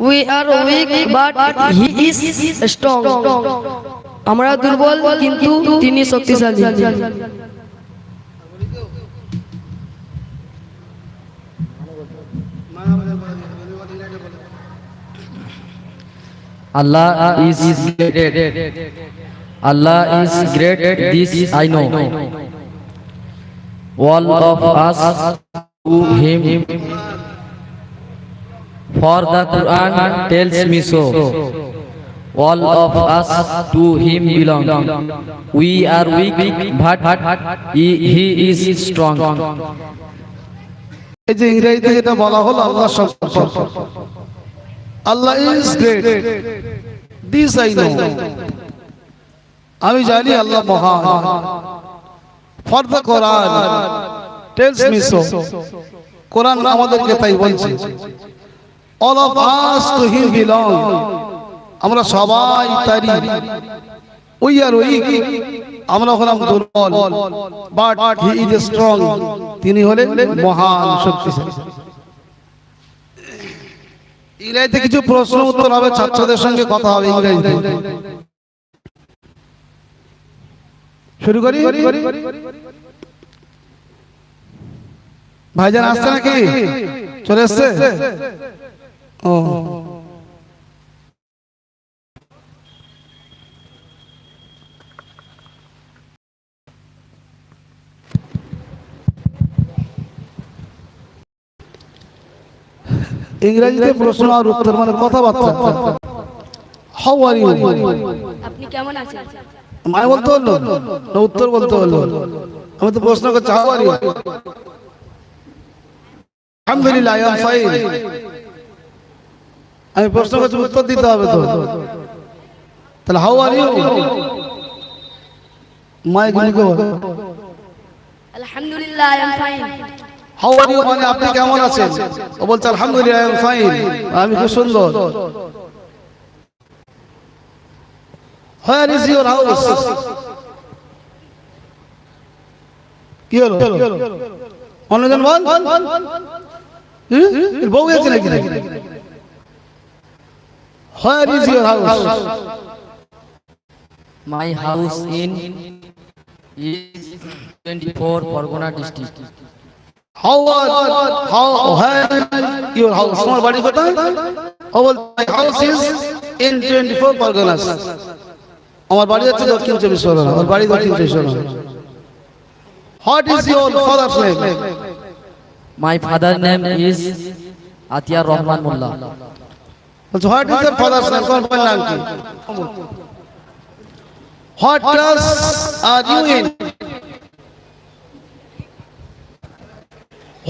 We are weak but he is strong আমরা দুর্বল কিন্তু তিনি শক্তিশালী Allah is great. Allah is great. This I know. All of us to Him. For the Quran tells me so. All of us to Him belong. We are weak, but He, he is strong. এই যে ইংরেজিতে যেটা বলা হলো আল্লাহ সম্পর্ক Allah is great this I know আমি জানি আল্লাহ মহান। For the Quran tells me so Quran আমাদেরকে তাই বলছে। All of us to him belong আমরা সবাই তারি। উই আর উইক আমরা হলাম দুর্বল বাট হি ইজ স্ট্রং তিনি হলেন মহান শক্তিশালী। ইংরেজিতে কিছু প্রশ্ন উত্তর হবে, ছাত্রদের সঙ্গে কথা হবে ইংরেজিতে। শুরু করি? ভাইজান আসছে নাকি? চলে এসছে? ও ইংরেজিতে প্রশ্ন আর উত্তর মানে কথাবার্তা হাউ আর ইউ আপনি কেমন আছেন? মানে বলতে হলো না উত্তর বলতে হলো। আমি তো প্রশ্ন করছি হাউ আর ইউ আলহামদুলিল্লাহ আই এম ফাইন আমি প্রশ্ন করছি উত্তর দিতে হবে তো? তাহলে হাউ আর ইউ মাইক নিকে আলহামদুলিল্লাহ I am fine how are you মানে আপনি কেমন আছেন? ও বলছে আলহামদুলিল্লাহ আই এম ফাইন আমি খুব সুন্দর। হ্যাঁ হোয়ার ইজ ইউর হাউস কি হলো? অন্যজন বল। বউ আছে নাকি? Where is your house My house in is 24 Pargona district. How are how where your house তোমার বাড়ি কোথায়? ও বল my house is in 24 Parganas আমার বাড়ি হচ্ছে দক্ষিণ চব্বিশ পরগনা। আমার বাড়ি দক্ষিণ চব্বিশ Pargana. What is your father's name My father name is Atiyar Rahman Mullah. বলছে হোয়াট ইজ ফাদারস নেম তোমার বাবার নাম কি? What class are you in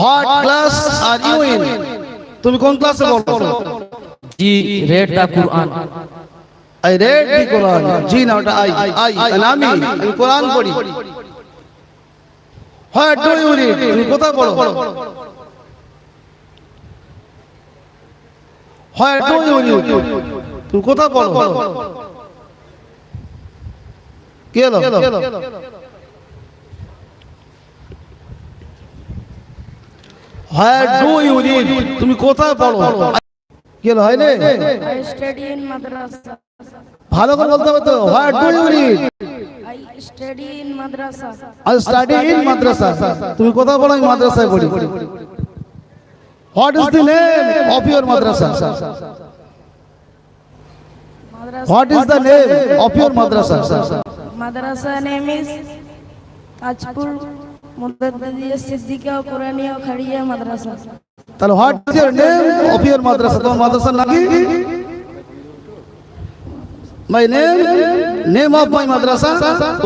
what class are you in তুমি কোন ক্লাসে পড়ো? He রেড the Quran. I read the Quran জি না ওটা আই আই আমি আমি কোরআন পড়ি. হোয়াট ডু ইউ রিড তুমি কোথায় পড়ো? ইউ তুমি ডু রিড তুমি কোথায় পড়ো কি হলো হয় না আই স্টাডি ইন মাদ্রাসা ভালো করে বলতে হবে তো। What do you read I study in madrasa study in madrasa তুমি কোথায় পড়ো আমি মাদ্রাসায় পড়ি। What is the name of your madrasa madrasa what is the name of your madrasa madrasa name is Tajpur Mudaddiya Siddiqa Quraniya Khariya madrasa তাহলে what is your name of your madrasa তোমার মাদ্রাসার নাম কি my name name of my madrasa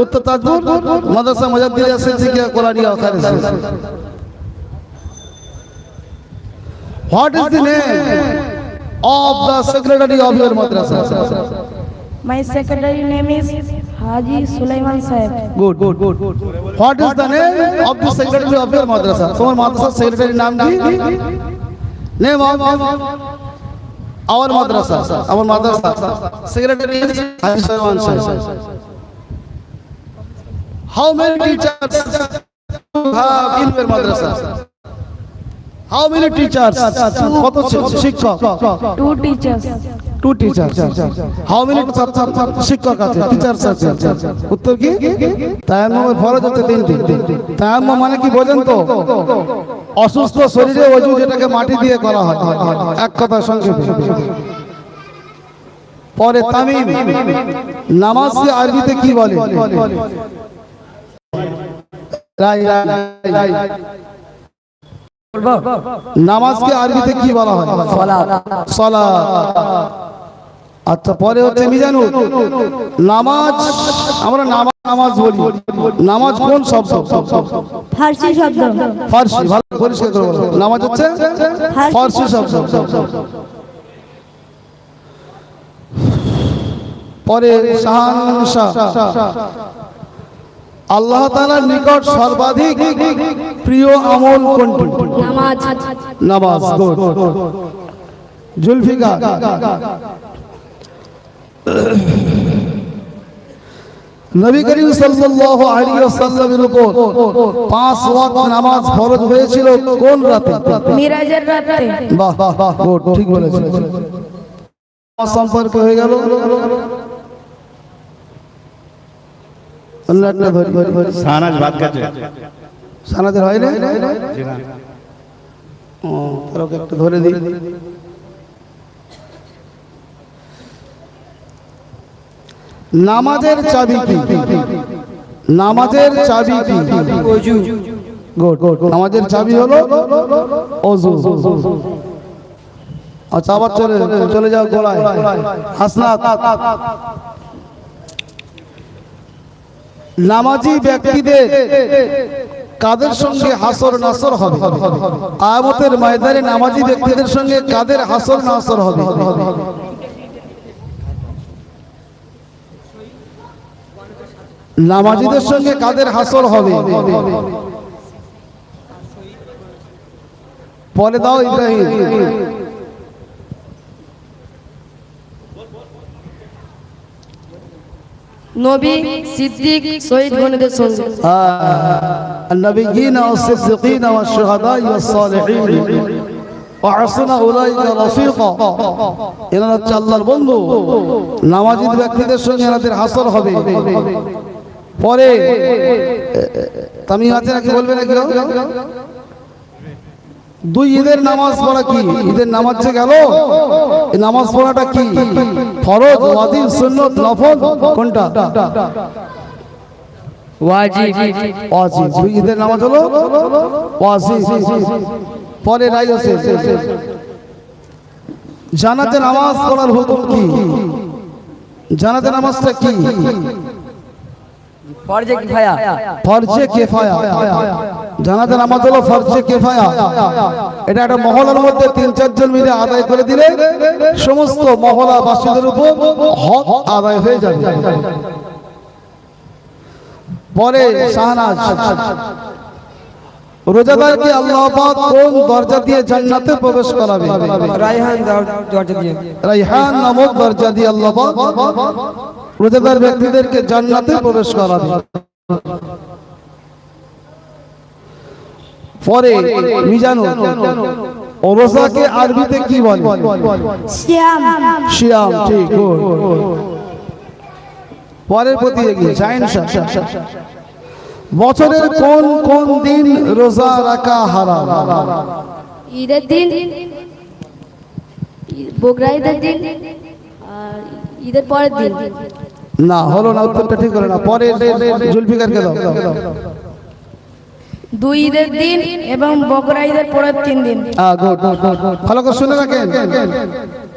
Uttar Tajpur madrasa Mujaddidiya Siddiqiya Quraniya Kharij what is the name of the secretary of your madrasa my secretary name is Haji Sulaiman Sahib good good good what is the name of the secretary of your madrasa তোমার মাদ্রাসার সেক্রেটারির নাম কি name of our madrasa আমার madrasa secretary is Haji Sulaiman Sahib how many teachers you have in your madrasa? How many teachers কত শিক্ষক? Two teachers, two teacher how many শিক্ষক আছে? Teachers আছে। উত্তর কি? তায়াম্মমের ফরজ হচ্ছে তিনটি। তায়াম্মম মানে কি বোঝেন তো? অসুস্থ শরীরে অজু যেটাকে মাটি দিয়ে করা হয়। এক কথা সংক্ষেপে। পরে তামিম। নামাজকে আরবিতে কি বলে? রাই রাই রাই নামাজকে আরবিতে কি বলা হয়? সলা আচ্ছা পরে হচ্ছে মিজানু নামাজ আমরা নামাজ নামাজ বলি। নামাজ কোন শব্দ? ফার্সি শব্দ। ফার্সি ভালো পরিষ্কার করে বলো। নামাজ হচ্ছে ফার্সি শব্দ। পরে শাহানশাহ আল্লাহ তাআলার নিকট সর্বাধিক প্রিয় আমল কোনটি? নামাজ। নামাজ গুড জুলফিকার। নবী করিম সাল্লাল্লাহু আলাইহি ওয়াসাল্লামের উপর পাঁচ ওয়াক্ত নামাজ ফরজ হয়েছিল কোন রাতে? মিরাজের রাতে। বাহ বাহ গুড ঠিক বলেছেন। নামাজ সম্পর্কে হয়ে গেল। অন্য একটা ধরি ধরি ধরি সানাজ ভাত খাচ্ছে সানাদের হয় না? ও তার ওকে একটু ধরে দিই। নামাজের চাবি কি? নামাজের চাবি কি? নামাজের চাবি হলো অজু। আচ্ছা আবার চলে চলে যাও গোলায়। হাসনাত। নামাজি ব্যক্তিদের কাদের সঙ্গে হাসর নাসর হবে? আয়ামতের ময়দানে নামাজি ব্যক্তিদের সঙ্গে কাদের হাসর নাসর হবে? নামাজিদের সঙ্গে কাদের হাসর হবে? পরে দাও ইব্রাহিম। নবী সিদ্দিক শহীদ গণদের সঙ্গে النبيين والصديقين والشهداء والصالحين وحسن أولئك رفيقا এনারা হচ্ছে আল্লাহর বন্ধু নামাজিদ ব্যক্তিদের সঙ্গে এনাদের হাসর হবে পরে তামিম আছে নাকি বলবে নাকি দুই ঈদের নামাজ পড়া কি? ঈদের নামাজ যে গেল? এই নামাজ পড়াটা কি? ফরজ ওয়াজিব সুন্নত নফল? কোনটা? ওয়াজিব। ওয়াজিব। দুই ঈদের নামাজ হলো ওয়াজিব। পরে রাই আছে। জানাতে নামাজ পড়ার হুকুম কি? জানাতে নামাজটা কি? ফরজে কিফায়া। ফরজে কেফায়া। জানাতে নামাজ হলো ফরজে কেফায়া। এটা একটা মহলার মধ্যে তিন চারজন মিলে আদায় করে দিলে সমস্ত মহলাবাসীদের উপর হক আদায় হয়ে যাবে। পরে শাহনাজ রোজাদারকে আল্লাহ পাক কোন দরজা দিয়ে জান্নাতে প্রবেশ করাবে? রায়হান দরজা দিয়ে। রাইহান নামক দরজা দিয়ে আল্লাহ পাক রোজাদার ব্যক্তিদেরকে জান্নাতে প্রবেশ করাবে। পরে মিজানু ও রোজাকে আরবিতে কি বলে? শ্যাম শিয়াম ঠিক. পরের প্রতি এগিয়ে জাইন শাহ। বছরের কোন কোন দিন রোজা রাখা হারাম? ঈদের দিন বকরা ঈদের দিন ঈদের পরের দিন। না হলো না উত্তরটা ঠিক হলো না। পরে জুলফিকারকে দাও। দুই ঈদের দিন এবং বকরা ঈদের পরের তিন দিন. ভালো করে শুনে রাখেন।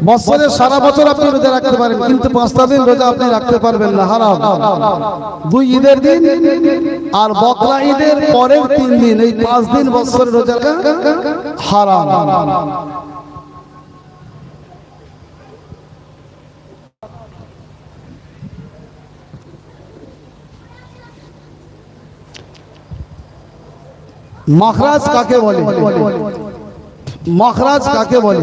বছরে সারা বছর আপনি রোজা রাখতে পারেন কিন্তু পাঁচটা দিন রোজা আপনি রাখতে পারবেন না হারাম। দুই ঈদের দিন আর বকরা ঈদের পরের তিন দিন এই পাঁচ দিন বছরে রোজা হারাম। মখরাজ কাকে বলে? মখরাজ কাকে বলে?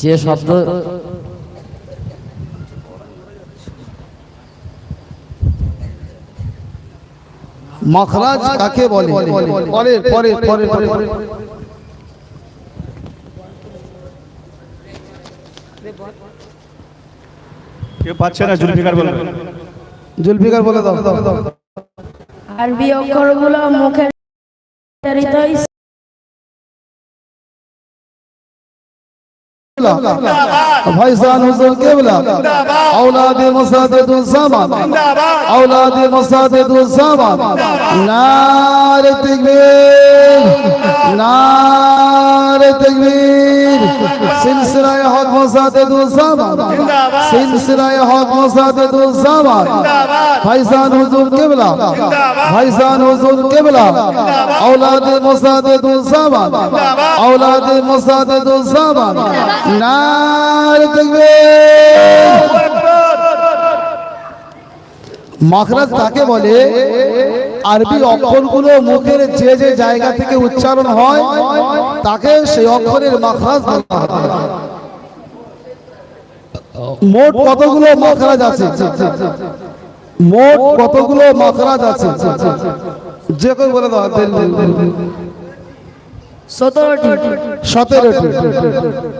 যে শব্দ মখরাজ কাকে বলে? পরে পরে পরে পরে। কেউ পাচ্ছে না? জুলফিকার বলে জুলফিকার বলে দাও। আরবি অক্ষরগুলো মুখের ভাইসান হুজুর কেবলা। আওলাদে মুসাদ্দেদুল জামান আওলাদে মুসাদ্দেদুল জামান নারে তাকবীর নারে তাকবীর। সিলসিলায়ে হক মুসাদ্দেদুল জামান। সিলসিলায়ে হক মুসাদ্দেদুল জামান। ভাইসান হুজুর কেবলা। ভাইসান হুজুর কেবলা। আওলাদে মুসাদ্দেদুল জামান। আওলাদে মুসাদ্দেদুল জামান। নারে তাকবীর। মাখরাজ তাকে বলে আরবি অক্ষরগুলো মুখের যে যে জায়গা থেকে উচ্চারণ হয় তাকে সেই অক্ষরের মাখরাজ বলা হয়। মোট কতগুলো মাখরাজ আছে? মোট কতগুলো মাখরাজ আছে? যে কেউ বলে দাও সতেরোটি।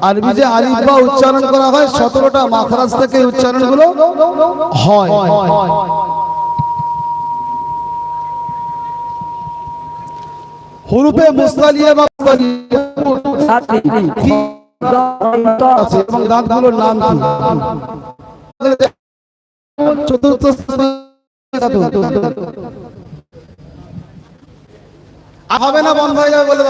আরবি যে আলিফ বা উচ্চারণ করা হয় সতেরোটা মাখরাজ থেকে উচ্চারণগুলো হয়। হুরুফে মুস্তালিয়া বা আছে? এবং দাঁতগুলোর নাম কি? চতুর্থ হবে না বন্ধ হয়ে যাবে বলে